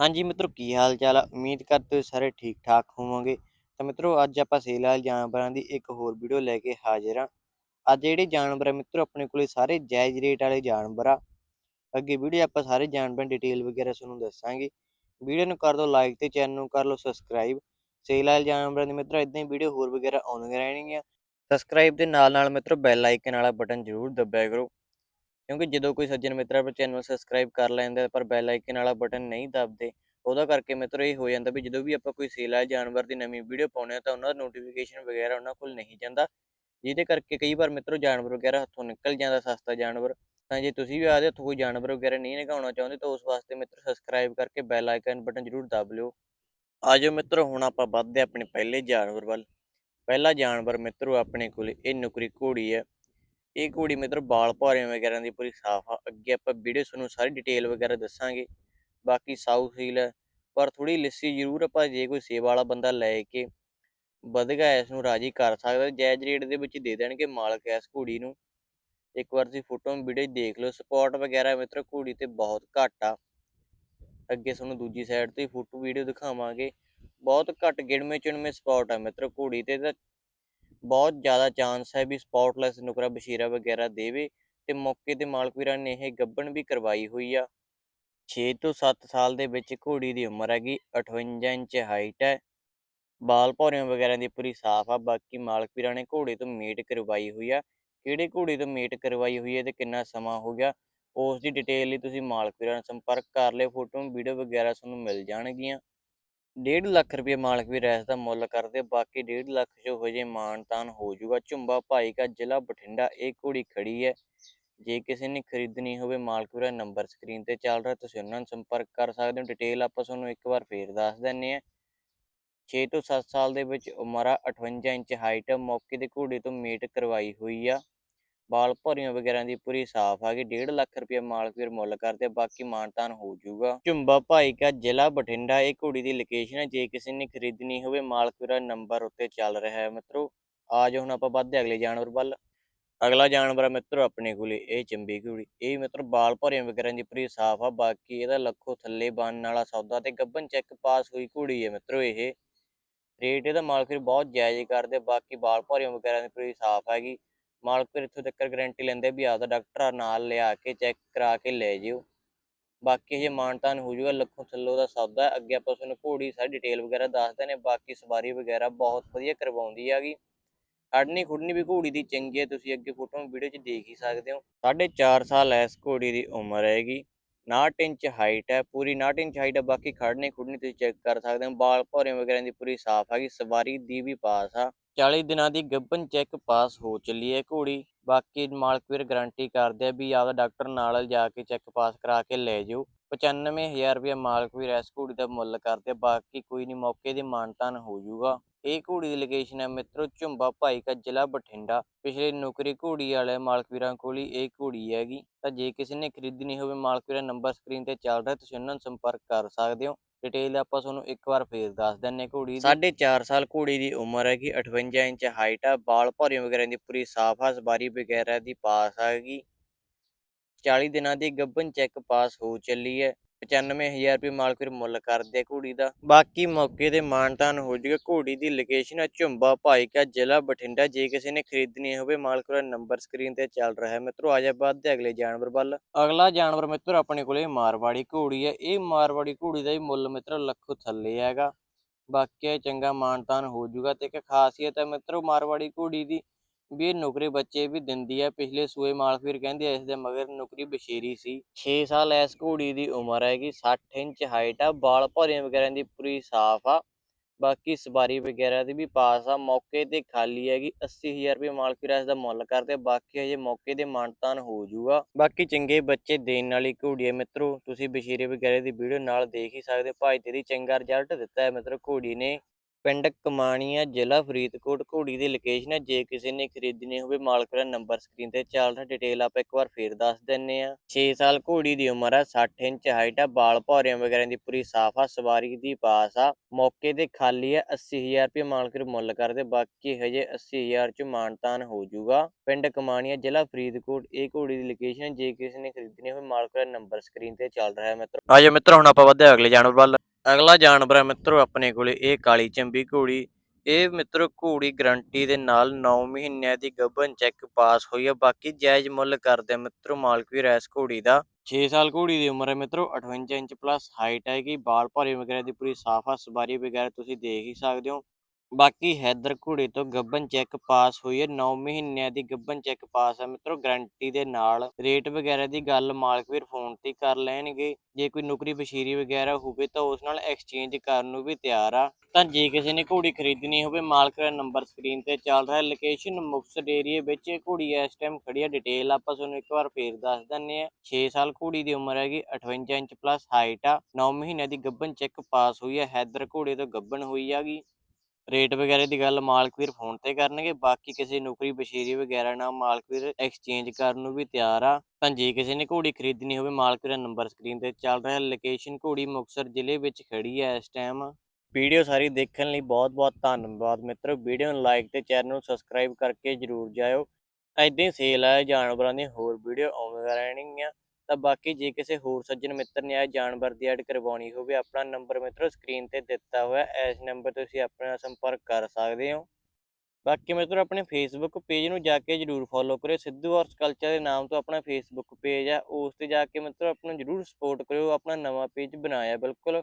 ਹਾਂਜੀ ਮਿੱਤਰੋ, ਕੀ ਹਾਲ ਚਾਲ ਆ? ਉਮੀਦ ਕਰਦੇ ਹੋ ਸਾਰੇ ਠੀਕ ਠਾਕ ਹੋਵੋਗੇ। ਤਾਂ ਮਿੱਤਰੋ, ਅੱਜ ਆਪਾਂ ਸੇਲ ਵਾਲੇ ਜਾਨਵਰਾਂ ਦੀ ਇੱਕ ਹੋਰ ਵੀਡੀਓ ਲੈ ਕੇ ਹਾਜ਼ਰ ਹਾਂ ਅੱਜ ਜਿਹੜੇ ਜਾਨਵਰ ਆ ਮਿੱਤਰੋ, ਆਪਣੇ ਕੋਲੇ ਸਾਰੇ ਜਾਇਜ਼ ਰੇਟ ਵਾਲੇ ਜਾਨਵਰ ਆ। ਅੱਗੇ ਵੀਡੀਓ ਆਪਾਂ ਸਾਰੇ ਜਾਨਵਰਾਂ ਦੀ ਡਿਟੇਲ ਵਗੈਰਾ ਤੁਹਾਨੂੰ ਦੱਸਾਂਗੇ। ਵੀਡੀਓ ਨੂੰ ਕਰ ਦਿਓ ਲਾਈਕ ਤੇ ਚੈਨਲ ਨੂੰ ਕਰ ਲਓ ਸਬਸਕ੍ਰਾਈਬ ਸੇਲ ਵਾਲੇ ਜਾਨਵਰਾਂ ਦੀ ਮਿੱਤਰੋ ਇਦਾਂ ਹੀ ਵੀਡੀਓ ਹੋਰ ਵਗੈਰਾ ਆਉਂਦੀਆਂ ਰਹਿਣਗੀਆਂ। ਸਬਸਕ੍ਰਾਈਬ ਦੇ ਨਾਲ ਨਾਲ ਮਿੱਤਰੋ ਬੈਲ ਆਈਕਨ ਵਾਲਾ ਬਟਨ ਜ਼ਰੂਰ ਦਬਾਇਆ ਕਰੋ। ਕਿਉਂਕਿ ਜਦੋਂ ਕੋਈ ਸੱਜਣ ਮਿੱਤਰ ਆਪਣਾ ਚੈਨਲ ਸਬਸਕ੍ਰਾਈਬ ਕਰ ਲੈਂਦਾ ਪਰ ਬੈਲ ਆਈਕਨ ਵਾਲਾ ਬਟਨ ਨਹੀਂ ਦਬਦੇ, ਉਹਦਾ ਕਰਕੇ ਮਿੱਤਰੋ ਇਹ ਹੋ ਜਾਂਦਾ ਵੀ ਜਦੋਂ ਵੀ ਆਪਾਂ ਕੋਈ ਸੇਲ ਵਾਲੇ ਜਾਨਵਰ ਦੀ ਨਵੀਂ ਵੀਡੀਓ ਪਾਉਂਦੇ ਆ ਤਾਂ ਉਹਨਾਂ ਦਾ ਨੋਟੀਫਿਕੇਸ਼ਨ ਵਗੈਰਾ ਉਹਨਾਂ ਕੋਲ ਨਹੀਂ ਜਾਂਦਾ, ਜਿਹਦੇ ਕਰਕੇ ਕਈ ਵਾਰ ਮਿੱਤਰੋ ਜਾਨਵਰ ਵਗੈਰਾ ਹੱਥੋਂ ਨਿਕਲ ਜਾਂਦਾ ਸਸਤਾ ਜਾਨਵਰ, ਤਾਂ ਜੇ ਤੁਸੀਂ ਵੀ ਆਦੇ ਹੱਥੋਂ ਕੋਈ ਜਾਨਵਰ ਵਗੈਰਾ ਨਹੀਂ ਨਿਕਾਉਣਾ ਚਾਹੁੰਦੇ ਤਾਂ ਉਸ ਵਾਸਤੇ ਮਿੱਤਰ ਸਬਸਕ੍ਰਾਈਬ ਕਰਕੇ ਬੈਲ ਆਈਕਨ ਬਟਨ ਜ਼ਰੂਰ ਦਬ ਲਿਓ। ਆਜੋ ਮਿੱਤਰੋ, ਹੁਣ ਆਪਾਂ ਵੱਧਦੇ ਆਪਣੇ ਪਹਿਲੇ ਜਾਨਵਰ ਵੱਲ। ਪਹਿਲਾ ਜਾਨਵਰ ਮਿੱਤਰੋ ਆਪਣੇ ਕੋਲ ਇਹ ਨੁਕਰੀ ਘੋੜੀ ਹੈ। ਇਹ ਘੋੜੀ ਮਿੱਤਰੋ ਬਾਲ ਭਾਰੇ ਵਗੈਰਾ ਦੀ ਪੂਰੀ ਸਾਫ਼ ਆ। ਅੱਗੇ ਆਪਾਂ ਵੀਡੀਓ ਤੁਹਾਨੂੰ ਸਾਰੀ ਡਿਟੇਲ ਵਗੈਰਾ ਦੱਸਾਂਗੇ। ਬਾਕੀ ਸਾਊਥ ਹੀਲ ਹੈ ਪਰ ਥੋੜੀ ਲਿੱਸੀ ਜ਼ਰੂਰ ਆਪਾਂ ਜੇ ਕੋਈ ਸੇਵਾ ਵਾਲਾ ਬੰਦਾ ਲੈ ਕੇ ਵਧਗਾ ਇਸ ਨੂੰ ਰਾਜੀ ਕਰ ਸਕਦਾ। ਜਾਇਜ਼ ਰੇਟ ਦੇ ਵਿੱਚ ਦੇ ਦੇਣਗੇ ਮਾਲਕ ਇਸ ਘੋੜੀ ਨੂੰ। ਇੱਕ ਵਾਰ ਤੁਸੀਂ ਫੋਟੋ ਵੀਡੀਓ ਦੇਖ ਲਓ। ਸਪੋਟ ਵਗੈਰਾ ਮਿੱਤਰ ਘੋੜੀ ਤੇ ਬਹੁਤ ਘੱਟ ਆ। ਅੱਗੇ ਤੁਹਾਨੂੰ ਦੂਜੀ ਸਾਈਡ ਤੇ ਫੋਟੋ ਵੀਡੀਓ ਦਿਖਾਵਾਂਗੇ। ਬਹੁਤ ਘੱਟ ਗਿਣਵੇਂ ਚੁਣਵੇਂ ਸਪੌਟ ਆ ਮਿੱਤਰ ਘੋੜੀ ਤੇ ਤਾਂ ਬਹੁਤ ਜ਼ਿਆਦਾ ਚਾਂਸ ਹੈ ਵੀ ਸਪੌਟਲੈਸ ਨੁਕਰਾ ਬਸ਼ੀਰਾ ਵਗੈਰਾ ਦੇਵੇ ਤੇ ਮੌਕੇ ਤੇ ਮਾਲਕ ਵੀਰਾਂ ਨੇ ਇਹ ਗੱਬਣ ਵੀ ਕਰਵਾਈ ਹੋਈ ਆ। 6 ਤੋਂ 7 ਸਾਲ ਦੇ ਵਿੱਚ ਘੋੜੀ ਦੀ ਉਮਰ ਹੈਗੀ 58 ਇੰਚ ਹਾਈਟ ਹੈ। ਬਾਲ ਭੌਰਿਆਂ ਵਗੈਰਾ ਦੀ ਪੂਰੀ ਸਾਫ਼ ਆ, ਬਾਕੀ ਮਾਲਕ ਵੀਰਾਂ ਨੇ ਘੋੜੇ ਤੋਂ ਮੀਟ ਕਰਵਾਈ ਹੋਈ ਆ। ਕਿਹੜੇ ਘੋੜੇ ਤੋਂ ਮੀਟ ਕਰਵਾਈ ਹੋਈ ਹੈ ਤੇ ਕਿੰਨਾ ਸਮਾਂ ਹੋ ਗਿਆ, ਉਸ ਦੀ ਡਿਟੇਲ ਲਈ ਤੁਸੀਂ ਮਾਲਕ ਵੀਰਾਂ ਨਾਲ ਸੰਪਰਕ ਕਰ ਲਿਓ ਫੋਟੋ ਵੀਡੀਓ ਵਗੈਰਾ ਤੁਹਾਨੂੰ ਮਿਲ ਜਾਣਗੀਆਂ। 1.5 ਲੱਖ ਰੁਪਏ ਮਾਲਕ ਵੀ ਰੈਸ ਦਾ ਮੁੱਲ ਕਰਦੇ ਬਾਕੀ 1.5 ਲੱਖ ਜੋ ਹੋ ਜੇ ਮਾਨਤਾਨ ਹੋ ਜਾਊਗਾ। ਝੁੰਬਾ ਭਾਈ ਕਾ ਜ਼ਿਲ੍ਹਾ ਬਠਿੰਡਾ, ਇਹ ਘੋੜੀ ਖੜੀ ਹੈ। ਜੇ ਕਿਸੇ ਨੇ ਖਰੀਦਣੀ ਹੋਵੇ, ਮਾਲਕ ਵੀਰਾ ਨੰਬਰ ਸਕਰੀਨ ਤੇ ਚੱਲ ਰਿਹਾ, ਤੁਸੀਂ ਉਹਨਾਂ ਨਾਲ ਸੰਪਰਕ ਕਰ ਸਕਦੇ ਹੋ। ਡਿਟੇਲ ਆਪਾਂ ਤੁਹਾਨੂੰ ਇੱਕ ਵਾਰ ਫੇਰ ਦੱਸ ਦਿੰਨੇ ਆ 6 ਤੋਂ 7 ਸਾਲ ਦੇ ਵਿੱਚ ਉਮਰ ਆ 58 ਇੰਚ ਹਾਈਟ ਮੌਕੇ ਦੇ ਘੋੜੇ ਤੋਂ ਮੀਟ ਕਰਵਾਈ ਹੋਈ ਆ। ਬਾਲ ਭੌਰੀਆਂ ਵਗੈਰਾ ਦੀ ਪੂਰੀ ਸਾਫ਼ ਆ ਗਈ। 1.5 ਲੱਖ ਰੁਪਏ ਮਾਲਕੀਰ ਮੁੱਲ ਕਰਦੇ, ਬਾਕੀ ਮਾਨਤਾਨ ਹੋ ਜਾਊਗਾ। ਝੁੰਬਾ ਭਾਈ ਕਾ ਜ਼ਿਲ੍ਹਾ ਬਠਿੰਡਾ, ਇਹ ਘੋੜੀ ਦੀ ਲੋਕੇਸ਼ਨ ਹੈ ਜੇ ਕਿਸੇ ਨੇ ਖਰੀਦਣੀ ਹੋਵੇ, ਮਾਲਕ ਨੰਬਰ ਉੱਤੇ ਚੱਲ ਰਿਹਾ ਹੈ ਮਿੱਤਰੋ। ਆ ਜਾਓ ਹੁਣ ਆਪਾਂ ਵੱਧਦੇ ਅਗਲੇ ਜਾਨਵਰ ਵੱਲ। ਅਗਲਾ ਜਾਨਵਰ ਆ ਮਿੱਤਰੋ ਆਪਣੇ ਕੋਲੇ, ਇਹ ਚੰਬੀ ਘੋੜੀ ਇਹ ਮਿੱਤਰ ਬਾਲ ਭੌਰੀਆਂ ਵਗੈਰਾ ਦੀ ਪੂਰੀ ਸਾਫ਼ ਆ, ਬਾਕੀ ਇਹਦਾ ਲੱਖੋ ਥੱਲੇ ਬੰਨ ਵਾਲਾ ਸੌਦਾ ਤੇ ਗੱਬਨ ਚੈੱਕ ਪਾਸ ਹੋਈ ਘੋੜੀ ਹੈ ਮਿੱਤਰੋ ਇਹ। ਰੇਟ ਇਹਦਾ ਮਾਲਕ ਬਹੁਤ ਜਾਇਜ਼ ਕਰਦੇ, ਬਾਕੀ ਬਾਲ ਭੌਰੀਆਂ ਵਗੈਰਾ ਦੀ ਪੂਰੀ ਸਾਫ਼ ਹੈਗੀ। ਮਾਲਕ ਇੱਥੋਂ ਤੱਕ ਗਾਰੰਟੀ ਲੈਂਦੇ ਵੀ ਆਪਦਾ ਡਾਕਟਰ ਨਾਲ ਲਿਆ ਕੇ ਚੈੱਕ ਕਰਾ ਕੇ ਲੈ ਜਿਓ। ਬਾਕੀ ਹਜੇ ਮਾਨਤਾਨ ਹੋ ਜਾਊਗਾ, ਲੱਖੋਂ ਥੱਲੋਂ ਦਾ ਸੌਦਾ ਹੈ। ਅੱਗੇ ਆਪਾਂ ਤੁਹਾਨੂੰ ਘੋੜੀ ਸਾਰੀ ਡਿਟੇਲ ਵਗੈਰਾ ਦੱਸਦੇ ਨੇ। ਬਾਕੀ ਸਵਾਰੀ ਵਗੈਰਾ ਬਹੁਤ ਵਧੀਆ ਕਰਵਾਉਂਦੀ ਹੈਗੀ। ਖੜਨੀ ਖੁੜਨੀ ਵੀ ਘੋੜੀ ਦੀ ਚੰਗੀ ਹੈ। ਤੁਸੀਂ ਅੱਗੇ ਫੋਟੋ ਵੀਡੀਓ 'ਚ ਦੇਖ ਹੀ ਸਕਦੇ ਹੋ। ਸਾਢੇ ਚਾਰ ਸਾਲ ਇਸ ਘੋੜੀ ਦੀ ਉਮਰ ਹੈਗੀ। 59 ਇੰਚ ਹਾਈਟ ਹੈ। ਪੂਰੀ 59 ਇੰਚ ਹਾਈਟ ਹੈ। ਬਾਕੀ ਖੜਨੀ ਖੁੜਨੀ ਤੁਸੀਂ ਚੈੱਕ ਕਰ ਸਕਦੇ ਹੋ। ਬਾਲ ਭੌਰੇ ਵਗੈਰਾ ਦੀ ਪੂਰੀ ਸਾਫ਼ ਹੈਗੀ। ਸਵਾਰੀ ਦੀ ਵੀ ਪਾਸ ਆ। 40 ਦਿਨਾਂ ਦੀ ਗੱਭਨ ਚੈੱਕ ਪਾਸ ਹੋ ਚੱਲੀ ਹੈ ਘੋੜੀ। ਬਾਕੀ ਮਾਲਕ ਵੀਰ ਗਾਰੰਟੀ ਕਰਦੇ ਆ ਵੀ ਆਪਦਾ ਡਾਕਟਰ ਨਾਲ ਜਾ ਕੇ ਚੈੱਕ ਪਾਸ ਕਰਾ ਕੇ ਲੈ ਜਾਓ 95000 ਰੁਪਏ ਮਾਲਕ ਵੀਰ ਇਸ ਘੋੜੀ ਦਾ ਮੁੱਲ ਕਰਦੇ ਬਾਕੀ ਕੋਈ ਨਹੀਂ ਮੌਕੇ ਦੀ ਮਾਨਤਾਨ ਹੋ ਜਾਊਗਾ। ਇਹ ਘੋੜੀ ਦੀ ਲੋਕੇਸ਼ਨ ਹੈ ਮਿੱਤਰੋ ਝੁੰਬਾ ਭਾਈ ਕਾ ਜ਼ਿਲ੍ਹਾ ਬਠਿੰਡਾ। ਪਿਛਲੇ ਨੌਕਰੀ ਘੋੜੀ ਵਾਲੇ ਮਾਲਕ ਵੀਰਾਂ ਕੋਲ ਹੀ ਇਹ ਘੋੜੀ ਹੈਗੀ। ਤਾਂ ਜੇ ਕਿਸੇ ਨੇ ਖਰੀਦਣੀ ਹੋਵੇ, ਮਾਲਕ ਵੀਰਾਂ ਨੰਬਰ ਸਕਰੀਨ ਤੇ ਚੱਲ ਰਿਹਾ ਤੁਸੀਂ ਉਹਨਾਂ ਨੂੰ ਸੰਪਰਕ ਕਰ ਸਕਦੇ ਹੋ। ਡਿਟੇਲ ਆਪਾਂ ਤੁਹਾਨੂੰ ਇੱਕ ਵਾਰ ਫੇਰ ਦੱਸ ਦਿੰਨੇ ਘੋੜੀ ਦੀ। ਸਾਢੇ 4 ਸਾਲ ਘੋੜੀ ਦੀ ਉਮਰ ਹੈਗੀ 58 ਇੰਚ ਹਾਈਟ ਆ, ਬਾਲ ਭੌਰੀਆਂ ਵਗੈਰਾ ਦੀ ਪੂਰੀ ਸਾਫ਼ ਆ, ਸਵਾਰੀ ਵਗੈਰਾ ਦੀ ਪਾਸ ਹੈਗੀ। 40 ਦਿਨਾਂ ਦੀ ਗੱਭਨ ਚੈੱਕ ਪਾਸ ਹੋ ਚੱਲੀ ਹੈ। 95000 ਰੁਪਏ ਮਾਲਕ ਫਿਰ ਮੁੱਲ ਕਰਦੇ ਘੋੜੀ ਦਾ। ਬਾਕੀ ਮੌਕੇ ਤੇ ਮਾਨਤਾਨ ਹੋ ਜਾਊਗਾ ਘੋੜੀ ਦੀ ਲੋਕੇਸ਼ਨ ਹੈ ਝੁੰਬਾ ਭਾਈ ਜ਼ਿਲ੍ਹਾ ਬਠਿੰਡਾ। ਜੇ ਕਿਸੇ ਨੇ ਖਰੀਦਣੀ ਹੋਵੇ, ਮਾਲਕ ਦਾ ਨੰਬਰ ਸਕਰੀਨ ਤੇ ਚੱਲ ਰਿਹਾ ਹੈ। ਮਿੱਤਰੋ, ਆ ਜਾ ਬਾਅਦ ਦੇ ਅਗਲੇ ਜਾਨਵਰ ਵੱਲ। ਅਗਲਾ ਜਾਨਵਰ ਮਿੱਤਰ, ਆਪਣੇ ਕੋਲੇ ਮਾਰਵਾੜੀ ਘੋੜੀ ਹੈ ਇਹ ਮਾਰਵਾੜੀ ਘੋੜੀ ਦਾ ਹੀ ਮੁੱਲ ਮਿੱਤਰ, ਲੱਖੋ ਥੱਲੇ ਹੈਗਾ। ਬਾਕੀ ਚੰਗਾ ਮਾਨਤਾਨ ਹੋ ਜਾਊਗਾ ਤੇ ਇੱਕ ਖਾਸੀਅਤ ਹੈ ਮਿੱਤਰੋ, ਮਾਰਵਾੜੀ ਘੋੜੀ ਦੀ ਵੀ ਇਹ ਨੌਕਰੀ ਬੱਚੇ ਵੀ ਦਿੰਦੀ ਹੈ ਪਿਛਲੇ ਸੂਏ ਮਾਲਕਵੀਰ ਕਹਿੰਦੇ ਆ, ਇਸ ਦੇ ਮਗਰ ਨੌਕਰੀ ਬਸ਼ੀਰੀ ਸੀ। 6 ਸਾਲ ਇਸ ਘੋੜੀ ਦੀ ਉਮਰ ਹੈਗੀ 60 ਇੰਚ ਹਾਈਟ ਆ ਬਾਲ ਭੌਰੀਆਂ ਵਗੈਰਾ ਦੀ ਪੂਰੀ ਸਾਫ਼ ਆ। ਬਾਕੀ ਸਵਾਰੀ ਵਗੈਰਾ ਦੀ ਵੀ ਪਾਸ ਆ, ਮੌਕੇ ਤੇ ਖਾਲੀ ਹੈਗੀ 80000 ਰੁਪਏ ਮਾਲਕਵੀਰ ਇਸ ਦਾ ਮੁੱਲ ਕਰਦੇ ਬਾਕੀ ਹਜੇ ਮੌਕੇ ਤੇ ਮਾਨਤਾਨ ਹੋ ਜਾਊਗਾ। ਬਾਕੀ ਚੰਗੇ ਬੱਚੇ ਦੇਣ ਵਾਲੀ ਘੋੜੀ ਹੈ ਮਿੱਤਰੋ, ਤੁਸੀਂ ਬਸ਼ੀਰੇ ਵਗੈਰਾ ਦੀ ਵੀਡੀਓ ਨਾਲ ਦੇਖ ਹੀ ਸਕਦੇ ਭਾਈ ਤੇਰੀ ਚੰਗਾ ਰਿਜ਼ਲਟ ਦਿੱਤਾ ਹੈ ਮਿੱਤਰੋ, ਘੋੜੀ ਨੇ। ਪਿੰਡ ਕਮਾਣੀਆਂ, ਜ਼ਿਲ੍ਹਾ ਫਰੀਦਕੋਟ, ਘੋੜੀ ਦੀ ਲੋਕੇਸ਼ਨ ਹੈ ਜੇ ਕਿਸੇ ਨੇ ਖਰੀਦਣੀ ਹੋਵੇ ਮਾਲਕ ਦਾ ਨੰਬਰ ਸਕਰੀਨ ਤੇ ਚੱਲ ਡਿਟੇਲ ਆਪਾਂ ਇੱਕ ਵਾਰ ਫੇਰ ਦੱਸ ਦਿੰਨੇ ਆ 6 ਸਾਲ ਘੋੜੀ ਦੀ ਉਮਰ ਹੈ 60 ਇੰਚ ਹਾਈਟ ਆ, ਬਾਲ ਭੌਰਿਆਂ ਵਗੈਰਾ ਦੀ ਪੂਰੀ ਸਾਫ਼ ਆ, ਸਵਾਰੀ ਦੀ ਪਾਸ ਆ। ਮੌਕੇ ਤੇ ਖਾਲੀ ਹੈ 80000 ਰੁਪਏ ਮਾਲਕ ਨੂੰ ਮੁੱਲ ਕਰਦੇ, ਬਾਕੀ ਹਜੇ 80000 ਚ ਮਾਨਤਾਨ ਹੋ ਜਾਊਗਾ। ਪਿੰਡ ਕਮਾਣੀਆਂ, ਜ਼ਿਲ੍ਹਾ ਫਰੀਦਕੋਟ, ਇਹ ਘੋੜੀ ਦੀ ਲੋਕੇਸ਼ਨ ਜੇ ਕਿਸੇ ਨੇ ਖਰੀਦਣੀ ਹੋਵੇ ਮਾਲਕ ਦਾ ਨੰਬਰ ਸਕਰੀਨ ਤੇ ਚੱਲ ਰਿਹਾ ਹੈ ਮਿੱਤਰੋ। ਆਜੋ ਮਿੱਤਰੋ, ਹੁਣ ਆਪਾਂ ਵਧਦੇ ਅਗਲੇ ਜਾਨਵਰ ਵੱਲ। ਅਗਲਾ ਜਾਨਵਰ ਹੈ ਮਿੱਤਰੋ ਆਪਣੇ ਕੋਲੇ, ਇਹ ਕਾਲੀ ਚੰਬੀ ਘੋੜੀ। ਇਹ ਮਿੱਤਰੋ ਘੋੜੀ ਗਰੰਟੀ ਦੇ ਨਾਲ 9 ਮਹੀਨਿਆਂ ਦੀ ਗੱਭਣ ਚੈੱਕ ਪਾਸ ਹੋਈ ਹੈ। ਬਾਕੀ ਜਾਇਜ਼ ਮੁੱਲ ਕਰਦੇ ਆ ਮਿੱਤਰੋ ਮਾਲਕ ਵੀ ਰੈਸ ਘੋੜੀ ਦਾ। 6 ਸਾਲ ਘੋੜੀ ਦੀ ਉਮਰ ਹੈ ਮਿੱਤਰੋ 58 ਇੰਚ ਪਲੱਸ ਹਾਈਟ ਹੈਗੀ ਬਾਲ ਭਾਰੇ ਵਗੈਰਾ ਦੀ ਪੂਰੀ ਸਾਫ਼ ਆ, ਸਵਾਰੀ ਵਗੈਰਾ ਤੁਸੀਂ ਦੇਖ ਹੀ ਸਕਦੇ ਹੋ। ਬਾਕੀ ਹੈਦਰ ਘੋੜੇ ਤੋਂ ਗੱਬਨ ਚੈੱਕ ਪਾਸ ਹੋਈ ਹੈ। 9 ਮਹੀਨਿਆਂ ਦੀ ਗੱਬਨ ਚੈੱਕ ਪਾਸ ਹੈ। ਮਿੱਤਰੋ ਗਾਰੰਟੀ ਦੇ ਨਾਲ ਰੇਟ ਵਗੈਰਾ ਦੀ ਗੱਲ ਮਾਲਕ ਵੀਰ ਫੋਨ ਤੇ ਕਰ ਲੈਣਗੇ। ਜੇ ਕੋਈ ਨੌਕਰੀ ਬਸ਼ੀਰੀ ਵਗੈਰਾ ਹੋਵੇ ਤਾਂ ਉਸ ਨਾਲ ਐਕਸਚੇਂਜ ਕਰਨ ਨੂੰ ਵੀ ਤਿਆਰ ਆ। ਤਾਂ ਜੇ ਕਿਸੇ ਨੇ ਘੋੜੀ ਖਰੀਦਣੀ ਹੋਵੇ, ਮਾਲਕ ਦਾ ਨੰਬਰ ਸਕਰੀਨ ਤੇ ਚੱਲ ਰਿਹਾ ਲੋਕੇਸ਼ਨ ਮੁਕਤਸਰ ਏਰੀਏ ਵਿੱਚ ਇਹ ਘੋੜੀ ਇਸ ਟਾਈਮ ਖੜੀ ਆ। ਡਿਟੇਲ ਆਪਾਂ ਤੁਹਾਨੂੰ ਇੱਕ ਵਾਰ ਫੇਰ ਦੱਸ ਦਿੰਨੇ ਆ 6 ਸਾਲ ਘੋੜੀ ਦੀ ਉਮਰ ਹੈਗੀ 58 ਇੰਚ ਪਲੱਸ ਹਾਈਟ ਆ। 9 ਮਹੀਨਿਆਂ ਦੀ ਗੱਬਨ ਚੈੱਕ ਪਾਸ ਹੋਈ ਹੈ। ਹੈਦਰ ਘੋੜੇ ਤੋਂ ਗੱਭਣ ਹੋਈ ਹੈਗੀ। ਰੇਟ ਵਗੈਰਾ ਦੀ ਗੱਲ ਮਾਲਕ ਵੀਰ ਫੋਨ ਤੇ ਕਰਨਗੇ। ਬਾਕੀ ਕਿਸੇ ਨੌਕਰੀ ਬਸ਼ੀਰੀ ਵਗੈਰਾ ਨਾਲ ਮਾਲਕ ਵੀਰ ਐਕਸਚੇਂਜ ਕਰਨ ਨੂੰ ਵੀ ਤਿਆਰ ਆ। ਤਾਂ ਜੇ ਕਿਸੇ ਨੇ ਘੋੜੀ ਖਰੀਦਣੀ ਹੋਵੇ ਮਾਲਕ ਦਾ ਨੰਬਰ ਸਕਰੀਨ ਤੇ ਚੱਲ ਰਿਹਾ। ਲੋਕੇਸ਼ਨ ਘੋੜੀ ਮੁਕਤਸਰ ਜ਼ਿਲ੍ਹੇ ਵਿੱਚ ਖੜੀ ਹੈ ਇਸ ਟਾਈਮ ਵੀਡੀਓ ਸਾਰੀ ਦੇਖਣ ਲਈ ਬਹੁਤ ਬਹੁਤ ਧੰਨਵਾਦ ਮਿੱਤਰੋ। ਵੀਡੀਓ ਨੂੰ ਲਾਈਕ ਤੇ ਚੈਨਲ ਨੂੰ ਸਬਸਕ੍ਰਾਈਬ ਕਰਕੇ ਜਰੂਰ ਜਾਇਓ। ਐਦਾਂ ਹੀ ਸੇਲ ਆ, ਜਾਨਵਰਾਂ ਦੀਆਂ ਹੋਰ ਵੀਡੀਓ ਆਉਂਦੀਆਂ ਰਹਿਣਗੀਆਂ ਤਾਂ ਬਾਕੀ ਜੇ ਕਿਸੇ ਹੋਰ ਸੱਜਣ ਮਿੱਤਰ ਨੇ ਆ ਜਾਨਵਰ ਦੀ ਐਡ ਕਰਵਾਉਣੀ ਹੋਵੇ, ਆਪਣਾ ਨੰਬਰ ਮਿੱਤਰੋ ਸਕਰੀਨ ਤੇ ਦਿੱਤਾ ਹੋਇਆ, ਇਸ ਨੰਬਰ ਤੇ ਤੁਸੀਂ ਆਪਣੇ ਨਾਲ ਸੰਪਰਕ ਕਰ ਸਕਦੇ ਹੋ। ਬਾਕੀ ਮਿੱਤਰੋ ਆਪਣੇ ਫੇਸਬੁੱਕ ਪੇਜ ਨੂੰ ਜਾ ਕੇ ਜਰੂਰ ਫੋਲੋ ਕਰਿਓ। ਸਿੱਧੂ ਔਰ ਕਲਚਰ ਦੇ ਨਾਮ ਤੋਂ ਆਪਣਾ ਫੇਸਬੁੱਕ ਪੇਜ ਆ, ਉਸ ਤੇ ਜਾ ਕੇ ਮਿੱਤਰੋ ਆਪਣਾ ਜਰੂਰ ਸਪੋਰਟ ਕਰਿਓ, ਆਪਣਾ ਨਵਾਂ ਪੇਜ ਬਣਾਇਆ, ਬਿਲਕੁਲ।